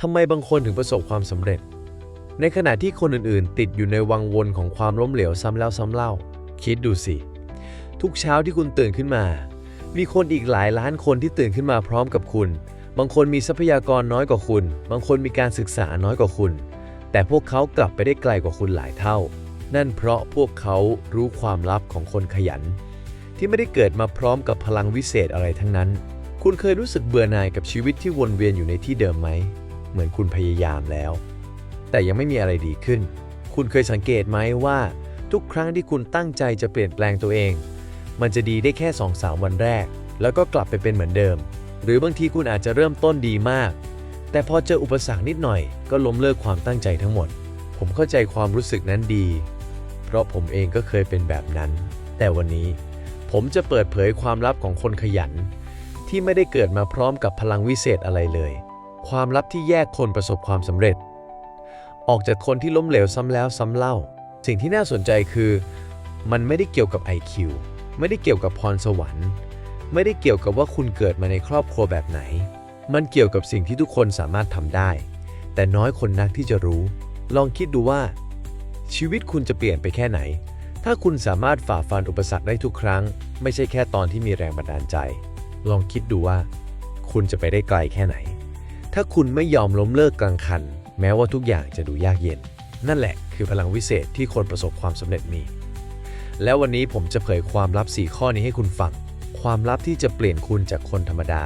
ทำไมบางคนถึงประสบความสำเร็จ ในขณะที่คนอื่นๆ ติดอยู่ในวังวนของความล้มเหลวซ้ำแล้วซ้ำเล่า คิดดูสิ ทุกเช้าที่คุณตื่นขึ้นมา มีคนอีกหลายล้านคนที่ตื่นขึ้นมาพร้อมกับคุณ บางคนมีทรัพยากรน้อยกว่าคุณ บางคนมีการศึกษาน้อยกว่าคุณ แต่พวกเขากลับไปได้ไกลกว่าคุณหลายเท่า นั่นเพราะพวกเขารู้ความลับของคนขยัน ที่ไม่ได้เกิดมาพร้อมกับพลังวิเศษอะไรทั้งนั้น คุณเคยรู้สึกเบื่อหน่ายกับชีวิตที่วนเวียนอยู่ในที่เดิมไหม เหมือนคุณพยายามแล้ว แต่ยังไม่มีอะไรดีขึ้น คุณเคยสังเกตไหมว่า ทุกครั้งที่คุณตั้งใจจะเปลี่ยนแปลงตัวเอง มันจะดีได้แค่2อสาวันแรก แล้วก็กลับไปเป็นเหมือนเดิม หรือบางทีคุณอาจจะเริ่มต้นดีมาก แต่พอเจออุปสรรคนิดหน่อย ก็ล้มเลิกความตั้งใจทั้งหมด ผมเข้าใจความรู้สึกนั้นดี เพราะผมเองก็เคยเป็นแบบนั้น แต่วันนี้ผมจะเปิดเผยความลับของคนขยัน ที่ไม่ได้เกิดมาพร้อมกับพลังวิเศษอะไรเลย ความลับที่แยกคนประสบความสำเร็จ ออกจากคนที่ล้มเหลวซ้ำแล้วซ้ำเล่า สิ่งที่น่าสนใจคือ มันไม่ได้เกี่ยวกับ IQ ไม่ได้เกี่ยวกับพรสวรรค์ ไม่ได้เกี่ยวกับว่าคุณเกิดมาในครอบครัวแบบไหน มันเกี่ยวกับสิ่งที่ทุกคนสามารถทำได้ แต่น้อยคนนักที่จะรู้ ลองคิดดูว่า ชีวิตคุณจะเปลี่ยนไปแค่ไหน ถ้าคุณสามารถฝ่าฟันอุปสรรคได้ทุกครั้ง ไม่ใช่แค่ตอนที่มีแรงบันดาลใจ ลองคิดดูว่า คุณจะไปได้ไกลแค่ไหน ถ้าคุณไม่ยอมล้มเลิกกลางคัน แม้ว่าทุกอย่างจะดูยากเย็น นั่นแหละคือพลังวิเศษที่คนประสบความสำเร็จมี แล้ววันนี้ผมจะเผยความลับ 4 ข้อนี้ให้คุณฟัง ความลับที่จะเปลี่ยนคุณจากคนธรรมดา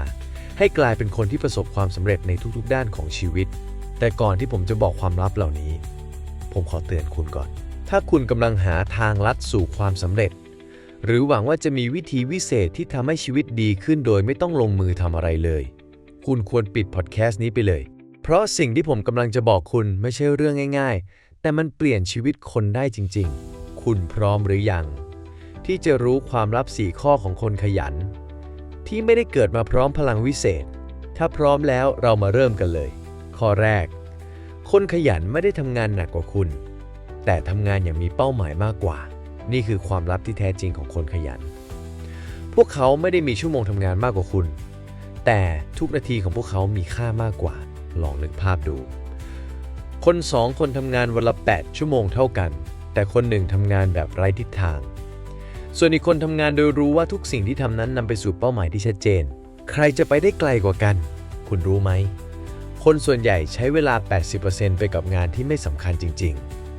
ให้กลายเป็นคนที่ประสบความสำเร็จในทุกๆ ด้านของชีวิต แต่ก่อนที่ผมจะบอกความลับเหล่านี้ ผมขอเตือนคุณก่อน ถ้าคุณกำลังหาทางลัดสู่ความสำเร็จ หรือหวังว่าจะมีวิธีวิเศษที่ทำให้ชีวิตดีขึ้นโดยไม่ต้องลงมือทำอะไรเลย คุณควรปิดพอดแคสต์นี้ไปเลย เพราะสิ่งที่ผมกำลังจะบอกคุณไม่ใช่เรื่องง่าย ๆ แต่มันเปลี่ยนชีวิตคนได้จริง ๆ คุณพร้อมหรือยัง ที่จะรู้ความลับ 4 ข้อของคนขยัน ที่ไม่ได้เกิดมาพร้อมพลังวิเศษ ถ้าพร้อมแล้วเรามาเริ่มกันเลย ข้อแรก คนขยันไม่ได้ทำงานหนักกว่าคุณ แต่ทำงานอย่างมีเป้าหมายมากกว่า นี่คือความลับที่แท้จริงของคนขยัน พวกเขาไม่ได้มีชั่วโมงทำงานมากกว่าคุณ แต่ทุกนาทีของพวกเขามีค่ามากกว่า ลองนึกภาพดู คนสองคนทำงานวันละ 8 ชั่วโมงเท่ากัน แต่คนหนึ่งทำงานแบบไร้ทิศทาง ส่วนอีกคนทำงานโดยรู้ว่าทุกสิ่งที่ทำนั้นนำไปสู่เป้าหมายที่ชัดเจน ใครจะไปได้ไกลกว่ากัน คุณรู้ไหม คนส่วนใหญ่ใช้เวลา 80%ไปกับงานที่ไม่สำคัญจริง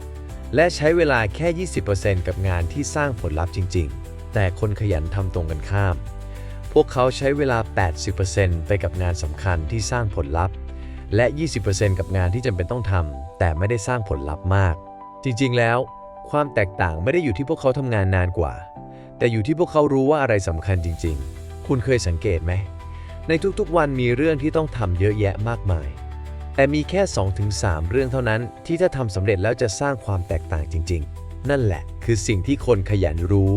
ๆ และใช้เวลาแค่ 20%กับงานที่สร้างผลลัพธ์จริง ๆ แต่คนขยันทำตรงกันข้าม พวกเขาใช้เวลา 80%ไปกับงานสำคัญที่สร้างผลลัพธ์ และ 20%กับงานที่จำเป็นต้องทำแต่ไม่ได้สร้างผลลัพธ์มาก จริงๆ แล้ว ความแตกต่างไม่ได้อยู่ที่พวกเขาทำงานนานกว่า แต่อยู่ที่พวกเขารู้ว่าอะไรสำคัญจริง ๆ คุณเคยสังเกตไหม ในทุกๆ วันมีเรื่องที่ต้องทำเยอะแยะมากมาย แต่มีแค่ 2-3 เรื่องเท่านั้น ที่ถ้าทำสำเร็จแล้วจะสร้างความแตกต่างจริง ๆ นั่นแหละ คือสิ่งที่คนขยันรู้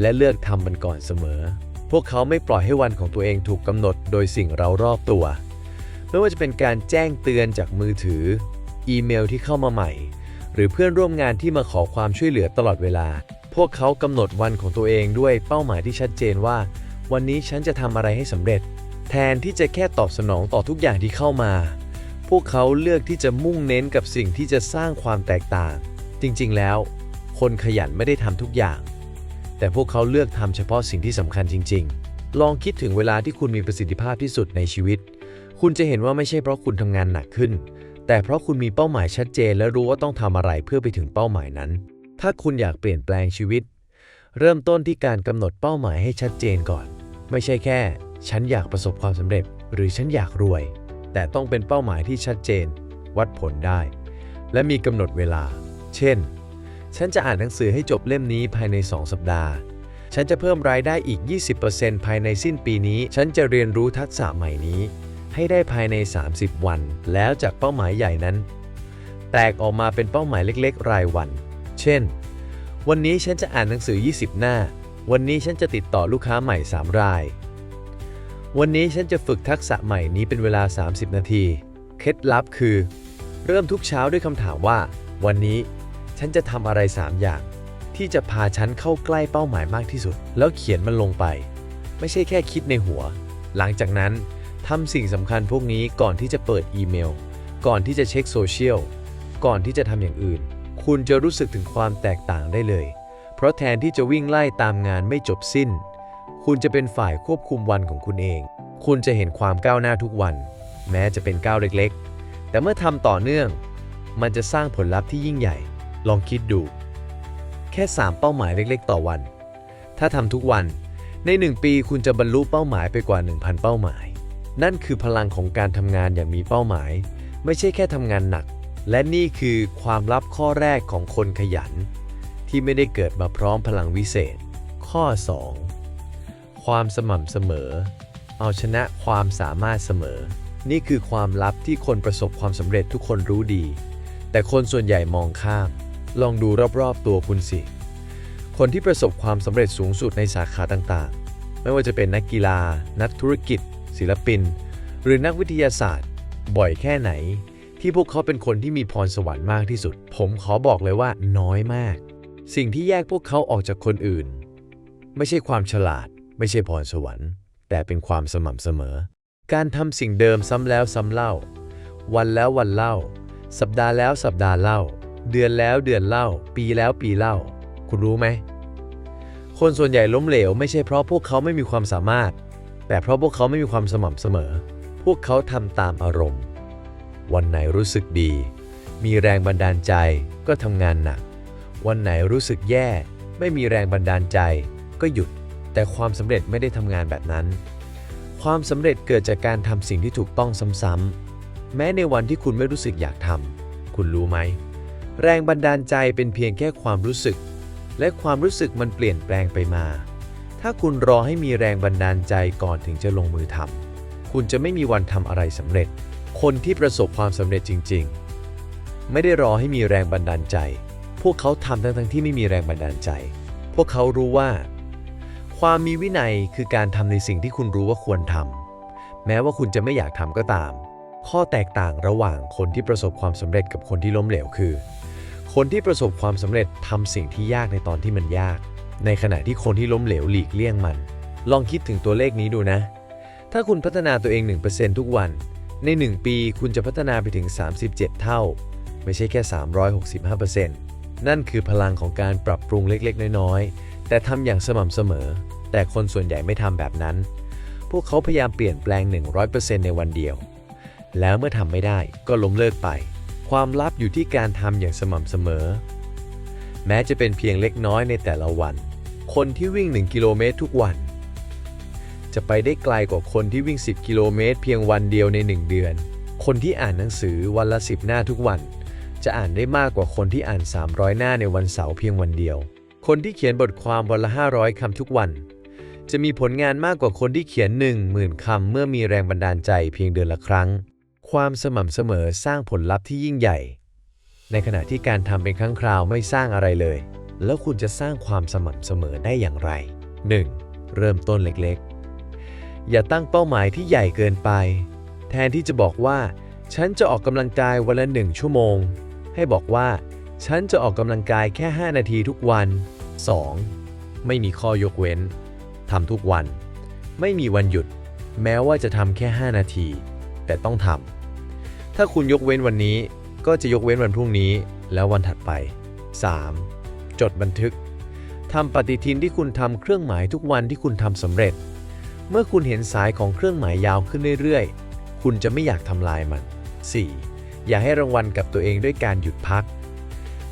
และเลือกทำมันก่อนเสมอ พวกเขาไม่ปล่อยให้วันของตัวเองถูกกำหนดโดยสิ่งเรารอบตัว ไม่ว่าจะเป็นการแจ้งเตือนจากมือถือ อีเมลที่เข้ามาใหม่ หรือเพื่อนร่วมงานที่มาขอความช่วยเหลือตลอดเวลา พวกเขากำหนดวันของตัวเองด้วยเป้าหมายที่ชัดเจนว่า วันนี้ฉันจะทำอะไรให้สำเร็จ แทนที่จะแค่ตอบสนองต่อทุกอย่างที่เข้ามา พวกเขาเลือกที่จะมุ่งเน้นกับสิ่งที่จะสร้างความแตกต่าง จริงๆ แล้ว คนขยันไม่ได้ทำทุกอย่าง แต่พวกเขาเลือกทำเฉพาะสิ่งที่สำคัญจริง ๆ ลองคิดถึงเวลาที่คุณมีประสิทธิภาพที่สุดในชีวิต คุณจะเห็นว่าไม่ใช่เพราะคุณทำงานหนักขึ้น แต่เพราะคุณมีเป้าหมายชัดเจน และรู้ว่าต้องทำอะไรเพื่อไปถึงเป้าหมายนั้น ถ้าคุณอยากเปลี่ยนแปลงชีวิต เริ่มต้นที่การกำหนดเป้าหมายให้ชัดเจนก่อน ไม่ใช่แค่ ฉันอยากประสบความสำเร็จ หรือฉันอยากรวย แต่ต้องเป็นเป้าหมายที่ชัดเจน วัดผลได้ และมีกำหนดเวลา เช่น ฉันจะอ่านหนังสือให้จบเล่มนี้ภายใน 2 สัปดาห์ ฉันจะเพิ่มรายได้อีก 20%ภายในสิ้นปีนี้ ฉันจะเรียนรู้ทักษะใหม่นี้ ให้ได้ภายใน 30 วัน แล้วจากเป้าหมายใหญ่นั้น แตกออกมาเป็นเป้าหมายเล็ก ๆ รายวัน เช่น วันนี้ฉันจะอ่านหนังสือ 20 หน้า วันนี้ฉันจะติดต่อลูกค้าใหม่ 3 ราย วันนี้ฉันจะฝึกทักษะใหม่นี้เป็นเวลา 30 นาที เคล็ดลับคือ เริ่มทุกเช้าด้วยคำถามว่า วันนี้ ฉันจะทำอะไร 3 อย่าง ที่จะพาฉันเข้าใกล้เป้าหมายมากที่สุด แล้วเขียนมันลงไป ไม่ใช่แค่คิดในหัว หลังจากนั้นทำสิ่งสำคัญพวกนี้ก่อนที่จะเปิดอีเมล ก่อนที่จะเช็คโซเชียล ก่อนที่จะทำอย่างอื่น คุณจะรู้สึกถึงความแตกต่างได้เลย เพราะแทนที่จะวิ่งไล่ตามงานไม่จบสิ้น คุณจะเป็นฝ่ายควบคุมวันของคุณเอง คุณจะเห็นความก้าวหน้าทุกวัน แม้จะเป็นก้าวเล็กๆ แต่เมื่อทำต่อเนื่อง มันจะสร้างผลลัพธ์ที่ยิ่งใหญ่ ลองคิดดู แค่ 3 เป้าหมายเล็กๆ ต่อวัน ถ้าทำทุกวัน ใน 1 ปีคุณจะบรรลุเป้าหมายไปกว่า 1,000 เป้าหมาย นั่นคือพลังของการทำงานอย่างมีเป้าหมาย ไม่ใช่แค่ทำงานหนัก และนี่คือความลับข้อแรกของคนขยัน ที่ไม่ได้เกิดมาพร้อมพลังวิเศษ ข้อ 2 ความสม่ำเสมอ เอาชนะความสามารถเสมอ นี่คือความลับที่คนประสบความสำเร็จทุกคนรู้ดี แต่คนส่วนใหญ่มองข้าม ลองดูรอบๆตัวคุณสิ คนที่ประสบความสำเร็จสูงสุดในสาขาต่างๆ ไม่ว่าจะเป็นนักกีฬา นักธุรกิจ ศิลปิน หรือนักวิทยาศาสตร์ บ่อยแค่ไหน ที่พวกเขาเป็นคนที่มีพรสวรรค์มากที่สุด ผมขอบอกเลยว่าน้อยมาก สิ่งที่แยกพวกเขาออกจากคนอื่น ไม่ใช่ความฉลาด ไม่ใช่พรสวรรค์ แต่เป็นความสม่ำเสมอ การทำสิ่งเดิมซ้ำแล้วซ้ำเล่า วันแล้ววันเล่า สัปดาห์แล้วสัปดาห์เล่า เดือนแล้วเดือนเล่า ปีแล้วปีเล่า คุณรู้ไหม คนส่วนใหญ่ล้มเหลวไม่ใช่เพราะพวกเขาไม่มีความสามารถ แต่เพราะพวกเขาไม่มีความสม่ำเสมอ พวกเขาทำตามอารมณ์ วันไหนรู้สึกดี มีแรงบันดาลใจก็ทำงานหนัก วันไหนรู้สึกแย่ ไม่มีแรงบันดาลใจ ก็หยุด แต่ความสำเร็จไม่ได้ทำงานแบบนั้น ความสำเร็จเกิดจากการทำสิ่งที่ถูกต้องซ้ำๆแม้ในวันที่คุณไม่รู้สึกอยากทำคุณรู้ไหม แรงบันดาลใจเป็นเพียงแค่ความรู้สึก และความรู้สึกมันเปลี่ยนแปลงไปมา ถ้าคุณรอให้มีแรงบันดาลใจก่อนถึงจะลงมือทำคุณจะไม่มีวันทำอะไรสำเร็จ คนที่ประสบความสำเร็จจริง ๆ ไม่ได้รอให้มีแรงบันดาลใจ พวกเขาทำทั้งๆที่ไม่มีแรงบันดาลใจ พวกเขารู้ว่า ความมีวินัยคือการทำในสิ่งที่คุณรู้ว่าควรทำแม้ว่าคุณจะไม่อยากทำก็ตามข้อแตกต่างระหว่างคนที่ประสบความสำเร็จกับคนที่ล้มเหลวคือ คนที่ประสบความสำเร็จทำสิ่งที่ยากในตอนที่มันยาก ในขณะที่คนที่ล้มเหลวหลีกเลี่ยงมัน ลองคิดถึงตัวเลขนี้ดูนะ ถ้าคุณพัฒนาตัวเอง 1%ทุกวัน ใน 1 ปีคุณจะพัฒนาไปถึง 37 เท่า ไม่ใช่แค่ 365%นั่นคือพลังของการปรับปรุงเล็กๆ น้อยๆ แต่ทำอย่างสม่ำเสมอ แต่คนส่วนใหญ่ไม่ทำแบบนั้น พวกเขาพยายามเปลี่ยนแปลง 100%ในวันเดียว แล้วเมื่อทำไม่ได้ก็ล้มเลิกไป ความลับอยู่ที่การทำอย่างสม่ำเสมอ แม้จะเป็นเพียงเล็กน้อยในแต่ละวัน คนที่วิ่ง 1 กิโลเมตรทุกวัน จะไปได้ไกลกว่าคนที่วิ่ง 10 กิโลเมตรเพียงวันเดียวใน 1 เดือน คนที่อ่านหนังสือวันละ 10 หน้าทุกวัน จะอ่านได้มากกว่าคนที่อ่าน 300 หน้าในวันเสาร์เพียงวันเดียว คนที่เขียนบทความวันละ 500 คำทุกวัน จะมีผลงานมากกว่าคนที่เขียน 10,000 คำเมื่อมีแรงบันดาลใจเพียงเดือนละครั้ง ความสม่ำเสมอสร้างผลลัพธ์ที่ยิ่งใหญ่ ในขณะที่การทำเป็นครั้งคราวไม่สร้างอะไรเลย แล้วคุณจะสร้างความสม่ำเสมอได้อย่างไร 1. เริ่มต้นเล็กๆ อย่าตั้งเป้าหมายที่ใหญ่เกินไป แทนที่จะบอกว่า ฉันจะออกกำลังกายวันละหนึ่งชั่วโมง ให้บอกว่า ฉันจะออกกำลังกายแค่ 5 นาทีทุกวัน 2. ไม่มีข้อยกเว้นทำทุกวัน ไม่มีวันหยุด แม้ว่าจะทำแค่ 5 นาที แต่ต้องทำ ถ้าคุณยกเว้นวันนี้ ก็จะยกเว้นวันพรุ่งนี้ แล้ววันถัดไป 3. จดบันทึกทำปฏิทินที่คุณทำเครื่องหมายทุกวันที่คุณทำสำเร็จ เมื่อคุณเห็นสายของเครื่องหมายยาวขึ้นเรื่อยๆ คุณจะไม่อยากทำลายมัน 4. อย่าให้รางวัลกับตัวเองด้วยการหยุดพัก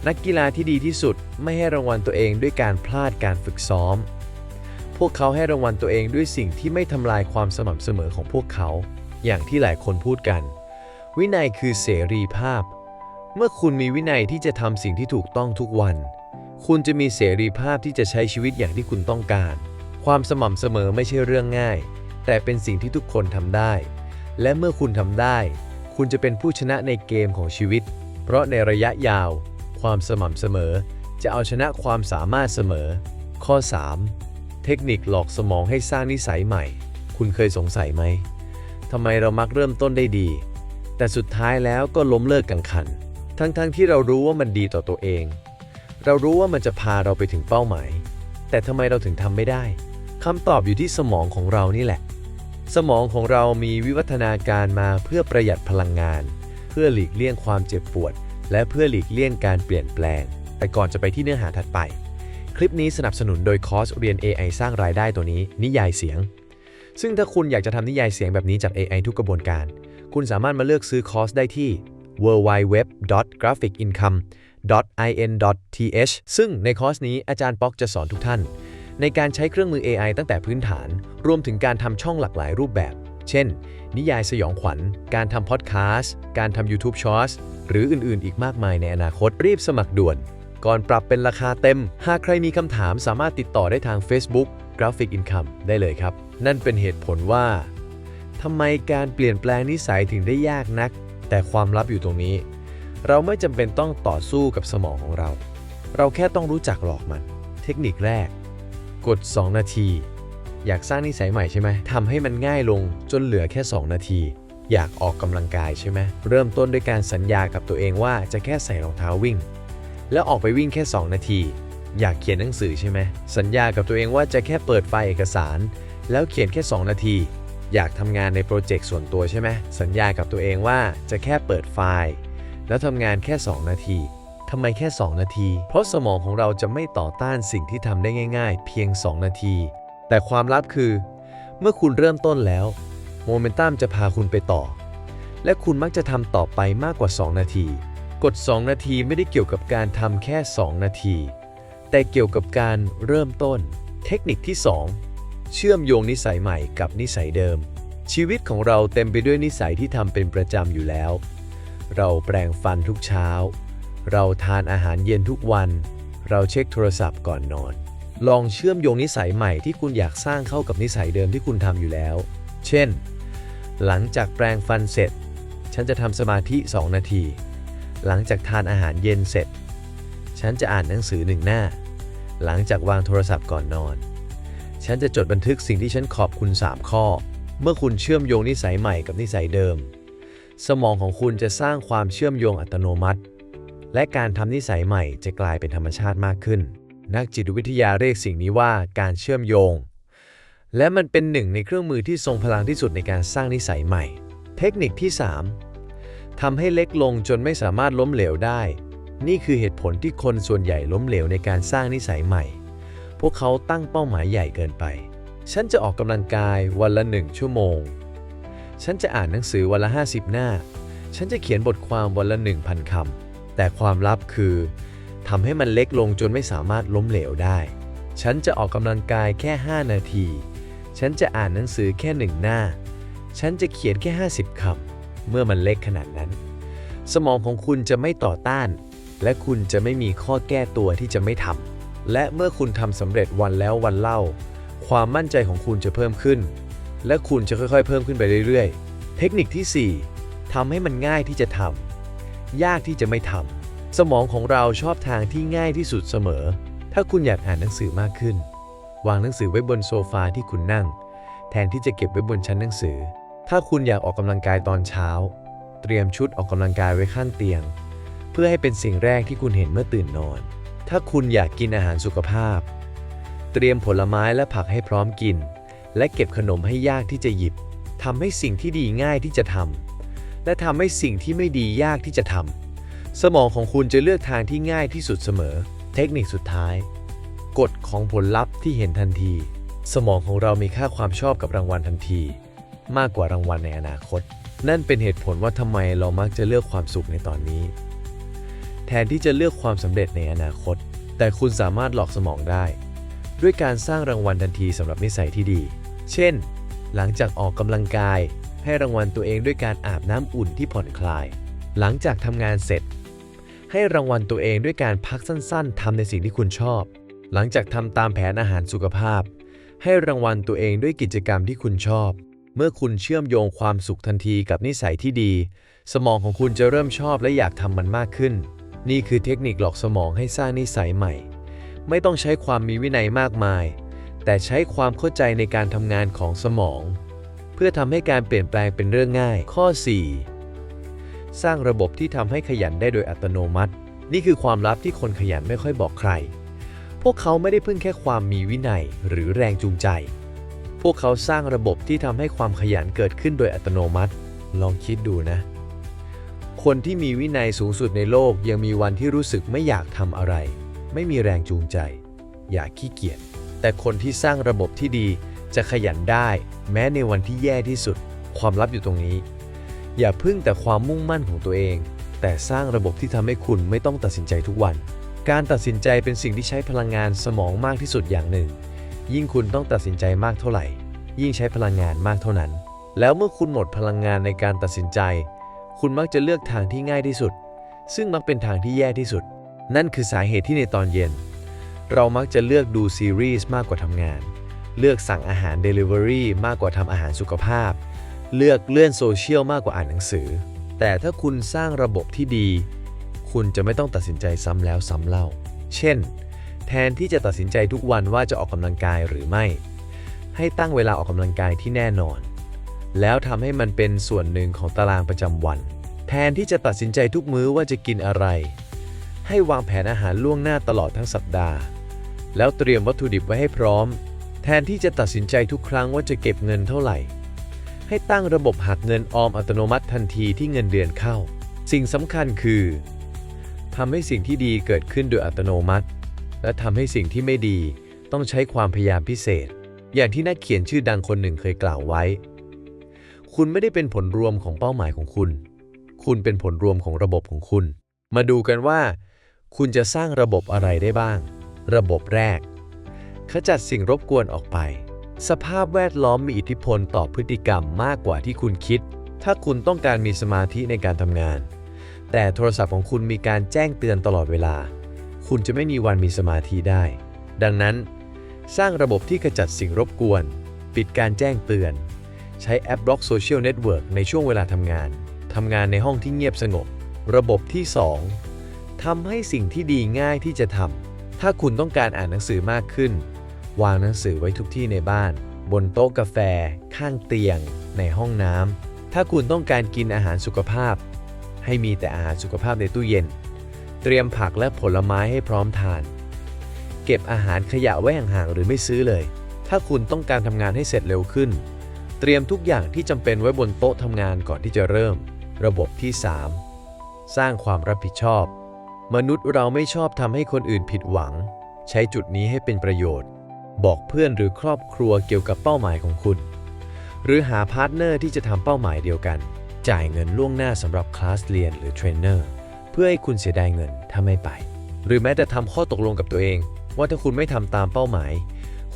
นักกีฬาที่ดีที่สุดไม่ให้รางวัลตัวเองด้วยการพลาดการฝึกซ้อม พวกเขาให้รางวัลตัวเองด้วยสิ่งที่ไม่ทำลายความสม่ำเสมอของพวกเขา อย่างที่หลายคนพูดกัน วินัยคือเสรีภาพ เมื่อคุณมีวินัยที่จะทำสิ่งที่ถูกต้องทุกวัน คุณจะมีเสรีภาพที่จะใช้ชีวิตอย่างที่คุณต้องการ ความสม่ำเสมอไม่ใช่เรื่องง่าย แต่เป็นสิ่งที่ทุกคนทำได้ และเมื่อคุณทำได้ คุณจะเป็นผู้ชนะในเกมของชีวิต เพราะในระยะยาว ความสม่ำเสมอ จะเอาชนะความสามารถเสมอ ข้อ 3. เทคนิคหลอกสมองให้สร้างนิสัยใหม่ คุณเคยสงสัยไหมทำไมเรามักเริ่มต้นได้ดี แต่สุดท้ายแล้วก็ล้มเลิกกังขัน ทั้งๆทที่เรารู้ว่ามันดีต่อตัวเอง เรารู้ว่ามันจะพาเราไปถึงเป้าหมาย แต่ทำไมเราถึงทำไม่ได้คำตอบอยู่ที่สมองของเรานี่แหละ สมองของเรามีวิวัฒนาการมาเพื่อประหยัดพลังงาน เพื่อพื่อหลีกเลี่ยงความเจ็บปวด และเพื่อหลีกเลี่ยงการเปลี่ยนแปลง แต่ก่อนจะไปที่เนื้อหาถัดไป คลิปนี้สนับสนุนโดยคอร์สเรียน AI สร้างรายได้ตัวนี้ นิยายเสียง ซึ่งถ้าคุณอยากจะทำนิยายเสียงแบบนี้จาก AI ทุกกระบวนการ คุณสามารถมาเลือกซื้อคอร์สได้ที่ www.graphicincome.in.th ซึ่งในคอร์สนี้อาจารย์ป๊อกจะสอนทุกท่าน ในการใช้เครื่องมือ AI ตั้งแต่พื้นฐาน รวมถึงการทำช่องหลากหลายรูปแบบ เช่น นิยายสยองขวัญ การทำพอดแคสต์ การทำ YouTube Shorts หรืออื่น ๆ อีกมากมายในอนาคตรีบสมัครด่วน ก่อนปรับเป็นราคาเต็ม หากใครมีคำถามสามารถติดต่อได้ทาง Facebook Graphic Income ได้เลยครับ นั่นเป็นเหตุผลว่า ทำไมการเปลี่ยนแปลงนิสัยถึงได้ยากนัก แต่ความลับอยู่ตรงนี้ เราไม่จำเป็นต้องต่อสู้กับสมองของเรา เราแค่ต้องรู้จักหลอกมัน เทคนิคแรก กด 2 นาที อยากสร้างนิสัยใหม่ใช่ไหมทำให้มันง่ายลงจนเหลือแค่ 2 นาที อยากออกกำลังกายใช่ไหมเริ่มต้นด้วยการสัญญากับตัวเองว่าจะแค่ใส่รองเท้าวิ่ง แล้วออกไปวิ่งแค่ 2 นาที อยากเขียนหนังสือใช่ไหมสัญญากับตัวเองว่าจะแค่เปิดไฟล์เอกสาร แล้วเขียนแค่ 2 นาที อยากทำงานในโปรเจกต์ส่วนตัวใช่ไหมสัญญากับตัวเองว่าจะแค่เปิดไฟล์ แล้วทำงานแค่ 2 นาทีทำไมแค่ 2 นาที เพราะสมองของเราจะไม่ต่อต้านสิ่งที่ทำได้ง่าย ๆ เพียง 2 นาที แต่ความลับคือ เมื่อคุณเริ่มต้นแล้วโมเมนตัมจะพาคุณไปต่อ และคุณมักจะทำต่อไปมากกว่า 2 นาทีกด2นาทีไม่ได้เกี่ยวกับการทำแค่ 2 นาที แต่เกี่ยวกับการเริ่มต้น เทคนิคที่ 2 เชื่อมโยงนิสัยใหม่กับนิสัยเดิม ชีวิตของเราเต็มไปด้วยนิสัยที่ทำเป็นประจำอยู่แล้ว เราแปรงฟันทุกเช้า เราทานอาหารเย็นทุกวัน เราเช็คโทรศัพท์ก่อนนอน ลองเชื่อมโยงนิสัยใหม่ที่คุณอยากสร้างเข้ากับนิสัยเดิมที่คุณทำอยู่แล้ว เช่น หลังจากแปรงฟันเสร็จ ฉันจะทำสมาธิ 2 นาที หลังจากทานอาหารเย็นเสร็จ ฉันจะอ่านหนังสือหนึ่งหน้า หลังจากวางโทรศัพท์ก่อนนอน ฉันจะจดบันทึกสิ่งที่ฉันขอบคุณ 3 ข้อ เมื่อคุณเชื่อมโยงนิสัยใหม่กับนิสัยเดิม สมองของคุณจะสร้างความเชื่อมโยงอัตโนมัติ และการทำนิสัยใหม่จะกลายเป็นธรรมชาติมากขึ้น นักจิตวิทยาเรียกสิ่งนี้ว่าการเชื่อมโยง และมันเป็นหนึ่งในเครื่องมือที่ทรงพลังที่สุดในการสร้างนิสัยใหม่ เทคนิคที่ 3ทำให้เล็กลงจนไม่สามารถล้มเหลวได้ นี่คือเหตุผลที่คนส่วนใหญ่ล้มเหลวในการสร้างนิสัยใหม่ พวกเขาตั้งเป้าหมายใหญ่เกินไป ฉันจะออกกำลังกายวันละหนึ่งชั่วโมง ฉันจะอ่านหนังสือวันละ 50 หน้า ฉันจะเขียนบทความวันละ 1,000คำแต่ความลับคือทำให้มันเล็กลงจนไม่สามารถล้มเหลวได้ ฉันจะออกกำลังกายแค่ 5 นาที ฉันจะอ่านหนังสือแค่หนึ่งหน้า ฉันจะเขียนแค่ 50คำเมื่อมันเล็กขนาดนั้น สมองของคุณจะไม่ต่อต้าน และคุณจะไม่มีข้อแก้ตัวที่จะไม่ทำ และเมื่อคุณทำสำเร็จวันแล้ววันเล่า ความมั่นใจของคุณจะเพิ่มขึ้น และคุณจะค่อยๆ เพิ่มขึ้นไปเรื่อยๆ เทคนิคที่ 4ทำให้มันง่ายที่จะทำยากที่จะไม่ทำสมองของเราชอบทางที่ง่ายที่สุดเสมอ ถ้าคุณอยากอ่านหนังสือมากขึ้น วางหนังสือไว้บนโซฟาที่คุณนั่ง แทนที่จะเก็บไว้บนชั้นหนังสือ ถ้าคุณอยากออกกำลังกายตอนเช้า เตรียมชุดออกกำลังกายไว้ข้างเตียง เพื่อให้เป็นสิ่งแรกที่คุณเห็นเมื่อตื่นนอน ถ้าคุณอยากกินอาหารสุขภาพ เตรียมผลไม้และผักให้พร้อมกิน และเก็บขนมให้ยากที่จะหยิบทำให้สิ่งที่ดีง่ายที่จะทำและทำให้สิ่งที่ไม่ดียากที่จะทำสมองของคุณจะเลือกทางที่ง่ายที่สุดเสมอ เทคนิคสุดท้าย กฎของผลลัพธ์ที่เห็นทันที สมองของเรามีค่าความชอบกับรางวัลทันที มากกว่ารางวัลในอนาคต นั่นเป็นเหตุผลว่าทำไมเรามักจะเลือกความสุขในตอนนี้ แทนที่จะเลือกความสำเร็จในอนาคต แต่คุณสามารถหลอกสมองได้ ด้วยการสร้างรางวัลทันทีสำหรับนิสัยที่ดี เช่น หลังจากออกกำลังกาย ให้รางวัลตัวเองด้วยการอาบน้ำอุ่นที่ผ่อนคลาย หลังจากทำงานเสร็จ ให้รางวัลตัวเองด้วยการพักสั้นๆทำในสิ่งที่คุณชอบ หลังจากทำตามแผนอาหารสุขภาพ ให้รางวัลตัวเองด้วยกิจกรรมที่คุณชอบ เมื่อคุณเชื่อมโยงความสุขทันทีกับนิสัยที่ดี สมองของคุณจะเริ่มชอบและอยากทำมันมากขึ้น นี่คือเทคนิคหลอกสมองให้สร้างนิสัยใหม่ ไม่ต้องใช้ความมีวินัยมากมาย แต่ใช้ความเข้าใจในการทำงานของสมอง เพื่อทำให้การเปลี่ยนแปลงเป็นเรื่องง่าย ข้อ 4 สร้างระบบที่ทำให้ขยันได้โดยอัตโนมัติ นี่คือความลับที่คนขยันไม่ค่อยบอกใคร พวกเขาไม่ได้พึ่งแค่ความมีวินัยหรือแรงจูงใจ พวกเขาสร้างระบบที่ทำให้ความขยันเกิดขึ้นโดยอัตโนมัติ ลองคิดดูนะ คนที่มีวินัยสูงสุดในโลกยังมีวันที่รู้สึกไม่อยากทำอะไร ไม่มีแรงจูงใจ อยากขี้เกียจแต่คนที่สร้างระบบที่ดีจะขยันได้ แม้ในวันที่แย่ที่สุด ความลับอยู่ตรงนี้ อย่าพึ่งแต่ความมุ่งมั่นของตัวเอง แต่สร้างระบบที่ทำให้คุณไม่ต้องตัดสินใจทุกวัน การตัดสินใจเป็นสิ่งที่ใช้พลังงานสมองมากที่สุดอย่างหนึ่ง ยิ่งคุณต้องตัดสินใจมากเท่าไหร่ ยิ่งใช้พลังงานมากเท่านั้น แล้วเมื่อคุณหมดพลังงานในการตัดสินใจ คุณมักจะเลือกทางที่ง่ายที่สุด ซึ่งมักเป็นทางที่แย่ที่สุด นั่นคือสาเหตุที่ในตอนเย็น เรามักจะเลือกดูซีรีส์มากกว่าทำงาน เลือกสั่งอาหาร Delivery มากกว่าทำอาหารสุขภาพ เลือกเลื่อนโซเชียลมากกว่าอ่านหนังสือ แต่ถ้าคุณสร้างระบบที่ดี คุณจะไม่ต้องตัดสินใจซ้ำแล้วซ้ำเล่า เช่น แทนที่จะตัดสินใจทุกวันว่าจะออกกำลังกายหรือไม่ ให้ตั้งเวลาออกกำลังกายที่แน่นอน แล้วทำให้มันเป็นส่วนหนึ่งของตารางประจำวัน แทนที่จะตัดสินใจทุกมื้อว่าจะกินอะไร ให้วางแผนอาหารล่วงหน้าตลอดทั้งสัปดาห์ แล้วเตรียมวัตถุดิบไว้ให้พร้อม แทนที่จะตัดสินใจทุกครั้งว่าจะเก็บเงินเท่าไหร่ ให้ตั้งระบบหักเงินออมอัตโนมัติทันทีที่เงินเดือนเข้า สิ่งสำคัญคือทำให้สิ่งที่ดีเกิดขึ้นโดยอัตโนมัติ และทำให้สิ่งที่ไม่ดีต้องใช้ความพยายามพิเศษ อย่างที่นักเขียนชื่อดังคนหนึ่งเคยกล่าวไว้ คุณไม่ได้เป็นผลรวมของเป้าหมายของคุณ คุณเป็นผลรวมของระบบของคุณ มาดูกันว่า คุณจะสร้างระบบอะไรได้บ้าง ระบบแรก ขจัดสิ่งรบกวนออกไป สภาพแวดล้อมมีอิทธิพลต่อพฤติกรรมมากกว่าที่คุณคิด ถ้าคุณต้องการมีสมาธิในการทำงาน แต่โทรศัพท์ของคุณมีการแจ้งเตือนตลอดเวลา คุณจะไม่มีวันมีสมาธิได้ ดังนั้น สร้างระบบที่ขจัดสิ่งรบกวน ปิดการแจ้งเตือน ใช้แอปบล็อกโซเชียลเน็ตเวิร์กในช่วงเวลาทำงาน ทำงานในห้องที่เงียบสงบ ระบบที่ 2ทำให้สิ่งที่ดีง่ายที่จะทำ ถ้าคุณต้องการอ่านหนังสือมากขึ้น วางหนังสือไว้ทุกที่ในบ้าน บนโต๊ะกาแฟ ข้างเตียง ในห้องน้ำ ถ้าคุณต้องการกินอาหารสุขภาพ ให้มีแต่อาหารสุขภาพในตู้เย็น เตรียมผักและผลไม้ให้พร้อมทาน เก็บอาหารขยะไว้ห่างๆหรือไม่ซื้อเลย ถ้าคุณต้องการทำงานให้เสร็จเร็วขึ้น เตรียมทุกอย่างที่จำเป็นไว้บนโต๊ะทำงานก่อนที่จะเริ่ม ระบบที่ 3 สร้างความรับผิดชอบ มนุษย์เราไม่ชอบทำให้คนอื่นผิดหวัง ใช้จุดนี้ให้เป็นประโยชน์ บอกเพื่อนหรือครอบครัวเกี่ยวกับเป้าหมายของคุณ หรือหาพาร์ทเนอร์ที่จะทำเป้าหมายเดียวกัน จ่ายเงินล่วงหน้าสำหรับคลาสเรียนหรือเทรนเนอร์เพื่อให้คุณเสียดายเงินถ้าไม่ไป หรือแม้แต่ทำข้อตกลงกับตัวเอง ว่าถ้าคุณไม่ทำตามเป้าหมาย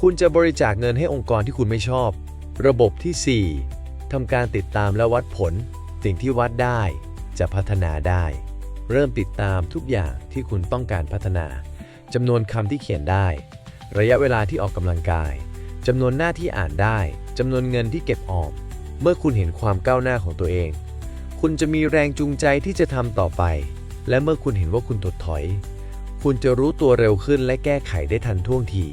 คุณจะบริจาคเงินให้องค์กรที่คุณไม่ชอบ ระบบที่ 4ทำการติดตามและวัดผล สิ่งที่วัดได้จะพัฒนาได้ เริ่มติดตามทุกอย่างที่คุณต้องการพัฒนาจำนวนคำที่เขียนได้ ระยะเวลาที่ออกกำลังกายจำนวนหน้าที่อ่านได้จำนวนเงินที่เก็บออม เมื่อคุณเห็นความก้าวหน้าของตัวเอง คุณจะมีแรงจูงใจที่จะทำต่อไป และเมื่อคุณเห็นว่าคุณถดถอย คุณจะรู้ตัวเร็วขึ้นและแก้ไขได้ทันท่วงที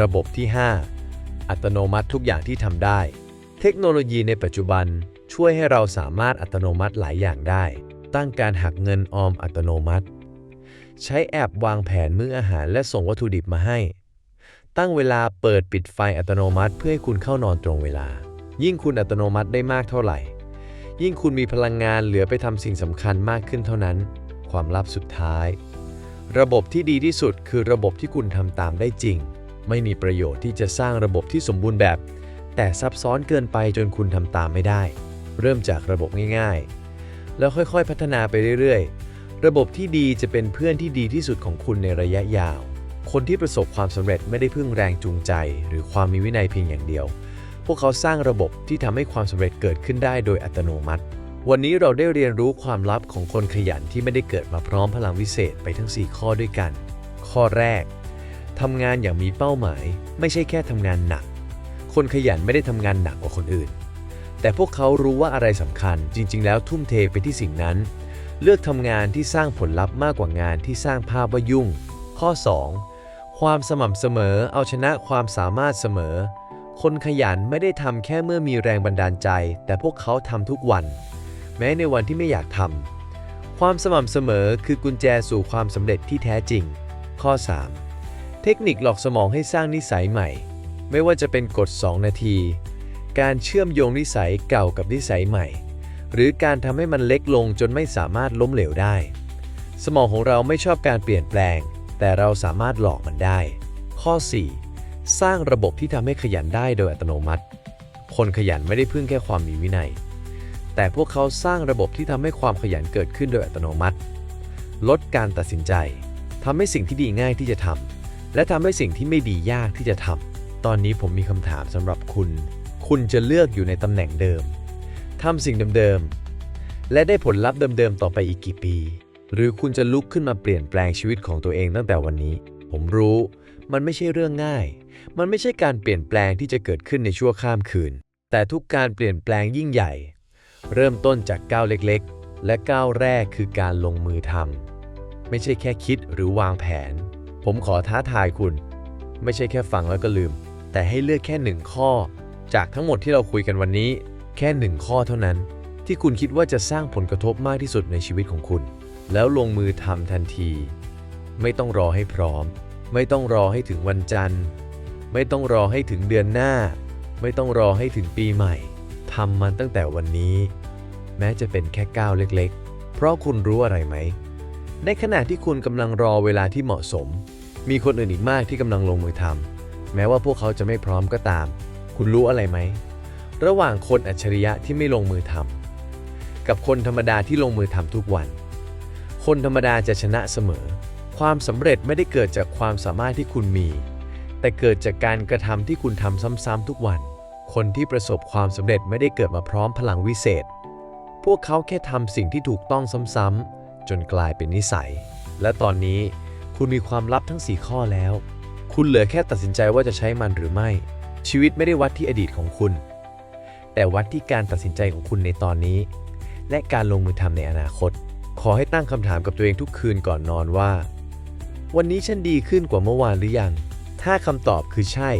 ระบบที่ 5 อัตโนมัติทุกอย่างที่ทำได้ เทคโนโลยีในปัจจุบันช่วยให้เราสามารถอัตโนมัติหลายอย่างได้ ตั้งการหักเงินออมอัตโนมัติ ใช้แอปวางแผนมื้ออาหารและส่งวัตถุดิบมาให้ ตั้งเวลาเปิดปิดไฟอัตโนมัติเพื่อให้คุณเข้านอนตรงเวลา ยิ่งคุณอัตโนมัติได้มากเท่าไหร่ ยิ่งคุณมีพลังงานเหลือไปทำสิ่งสำคัญมากขึ้นเท่านั้น ความลับสุดท้าย ระบบที่ดีที่สุดคือระบบที่คุณทำตามได้จริง ไม่มีประโยชน์ที่จะสร้างระบบที่สมบูรณ์แบบ แต่ซับซ้อนเกินไปจนคุณทำตามไม่ได้ เริ่มจากระบบง่ายๆ แล้วค่อยๆ พัฒนาไปเรื่อยๆ ระบบที่ดีจะเป็นเพื่อนที่ดีที่สุดของคุณในระยะยาว คนที่ประสบความสำเร็จไม่ได้พึ่งแรงจูงใจ หรือความมีวินัยเพียงอย่างเดียว พวกเขาสร้างระบบที่ทำให้ความสำเร็จเกิดขึ้นได้โดยอัตโนมัติ วันนี้เราได้เรียนรู้ความลับของคนขยันที่ไม่ได้เกิดมาพร้อมพลังวิเศษไปทั้ง 4 ข้อด้วยกัน ข้อแรก ทำงานอย่างมีเป้าหมาย ไม่ใช่แค่ทำงานหนัก คนขยันไม่ได้ทำงานหนักกว่าคนอื่น แต่พวกเขารู้ว่าอะไรสำคัญ จริง ๆ แล้วทุ่มเทไปที่สิ่งนั้น เลือกทำงานที่สร้างผลลัพธ์มากกว่างานที่สร้างภาพว่ายุ่ง ข้อ 2. ความสม่ำเสมอเอาชนะความสามารถเสมอ คนขยันไม่ได้ทำแค่เมื่อมีแรงบันดาลใจ แต่พวกเขาทำทุกวัน แม้ในวันที่ไม่อยากทำความสม่ำเสมอคือกุญแจสู่ความสำเร็จที่แท้จริง ข้อ 3. เทคนิคหลอกสมองให้สร้างนิสัยใหม่ ไม่ว่าจะเป็นกฎ 2 นาที การเชื่อมโยงนิสัยเก่ากับนิสัยใหม่ หรือการทำให้มันเล็กลงจนไม่สามารถล้มเหลวได้ สมองของเราไม่ชอบการเปลี่ยนแปลง แต่เราสามารถหลอกมันได้ ข้อ 4. สร้างระบบที่ทำให้ขยันได้โดยอัตโนมัติ คนขยันไม่ได้พึ่งแค่ความมีวินัย แต่พวกเขาสร้างระบบที่ทำให้ความขยันเกิดขึ้นโดยอัตโนมัติ ลดการตัดสินใจทำให้สิ่งที่ดีง่ายที่จะทำ และทำให้สิ่งที่ไม่ดียากที่จะทำตอนนี้ผมมีคำถามสำหรับคุณ คุณจะเลือกอยู่ในตำแหน่งเดิมทำสิ่งเดิมๆและได้ผลลัพธ์เดิมๆต่อไปอีกกี่ปี หรือคุณจะลุกขึ้นมาเปลี่ยนแปลงชีวิตของตัวเองตั้งแต่วันนี้ ผมรู้ มันไม่ใช่เรื่องง่าย มันไม่ใช่การเปลี่ยนแปลงที่จะเกิดขึ้นในชั่วข้ามคืน แต่ทุกการเปลี่ยนแปลงยิ่งใหญ่ เริ่มต้นจากก้าวเล็กๆ และก้าวแรกคือการลงมือทำไม่ใช่แค่คิดหรือวางแผน ผมขอท้าทายคุณ ไม่ใช่แค่ฟังแล้วก็ลืม แต่ให้เลือกแค่หนึ่งข้อ จากทั้งหมดที่เราคุยกันวันนี้ แค่หนึ่งข้อเท่านั้น ที่คุณคิดว่าจะสร้างผลกระทบมากที่สุดในชีวิตของคุณ แล้วลงมือทำทันที ไม่ต้องรอให้พร้อม ไม่ต้องรอให้ถึงวันจันทร์ ไม่ต้องรอให้ถึงเดือนหน้า ไม่ต้องรอให้ถึงปีใหม่ทำมันตั้งแต่วันนี้ แม้จะเป็นแค่ก้าวเล็กๆ เพราะคุณรู้อะไรไหม ในขณะที่คุณกำลังรอเวลาที่เหมาะสม มีคนอื่นอีกมากที่กำลังลงมือทำแม้ว่าพวกเขาจะไม่พร้อมก็ตาม คุณรู้อะไรไหม ระหว่างคนอัจฉริยะที่ไม่ลงมือทำกับคนธรรมดาที่ลงมือทำทุกวัน คนธรรมดาจะชนะเสมอ ความสำเร็จไม่ได้เกิดจากความสามารถที่คุณมี แต่เกิดจากการกระทำที่คุณทำซ้ำๆทุกวัน คนที่ประสบความสำเร็จไม่ได้เกิดมาพร้อมพลังวิเศษ พวกเขาแค่ทำสิ่งที่ถูกต้องซ้ำๆ จนกลายเป็นนิสัย และตอนนี้คุณมีความลับทั้ง 4 ข้อแล้ว คุณเหลือแค่ตัดสินใจว่าจะใช้มันหรือไม่ ชีวิตไม่ได้วัดที่อดีตของคุณ แต่วัดที่การตัดสินใจของคุณในตอนนี้ และการลงมือทำในอนาคต ขอให้ตั้งคำถามกับตัวเองทุกคืนก่อนนอนว่า วันนี้ฉันดีขึ้นกว่าเมื่อวานหรือยัง ถ้าคำตอบคือใช่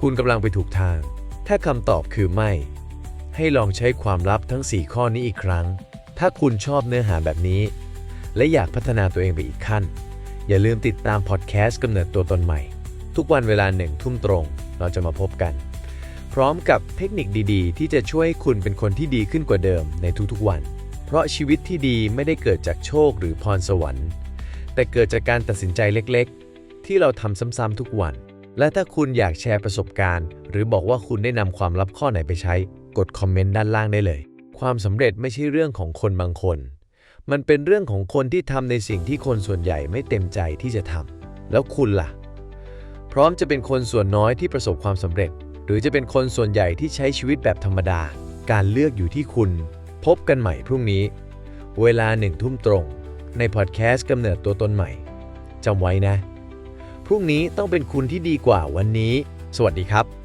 คุณกำลังไปถูกทาง ถ้าคำตอบคือไม่ ให้ลองใช้ความลับทั้ง 4 ข้อนี้อีกครั้ง ถ้าคุณชอบเนื้อหาแบบนี้ และอยากพัฒนาตัวเองไปอีกขั้น อย่าลืมติดตามพอดแคสต์กำเนิดตัวตนใหม่ ทุกวันเวลาหนึ่งทุ่มตรง เราจะมาพบกัน พร้อมกับเทคนิคดีๆ ที่จะช่วยคุณเป็นคนที่ดีขึ้นกว่าเดิมในทุกๆวัน เพราะชีวิตที่ดีไม่ได้เกิดจากโชคหรือพรสวรรค์ แต่เกิดจากการตัดสินใจเล็กๆ ที่เราทำซ้ำๆทุกวัน และถ้าคุณอยากแชร์ประสบการณ์ หรือบอกว่าคุณได้นำความลับข้อไหนไปใช้ กดคอมเมนต์ด้านล่างได้เลย ความสำเร็จไม่ใช่เรื่องของคนบางคน มันเป็นเรื่องของคนที่ทำในสิ่งที่คนส่วนใหญ่ไม่เต็มใจที่จะทำแล้วคุณล่ะ พร้อมจะเป็นคนส่วนน้อยที่ประสบความสำเร็จ หรือจะเป็นคนส่วนใหญ่ที่ใช้ชีวิตแบบธรรมดา การเลือกอยู่ที่คุณ พบกันใหม่พรุ่งนี้ เวลาหนึ่งทุ่มตรง ในพอดแคสต์กำเนิดตัวตนใหม่จำไว้นะ พรุ่งนี้ต้องเป็นคุณที่ดีกว่าวันนี้ สวัสดีครับ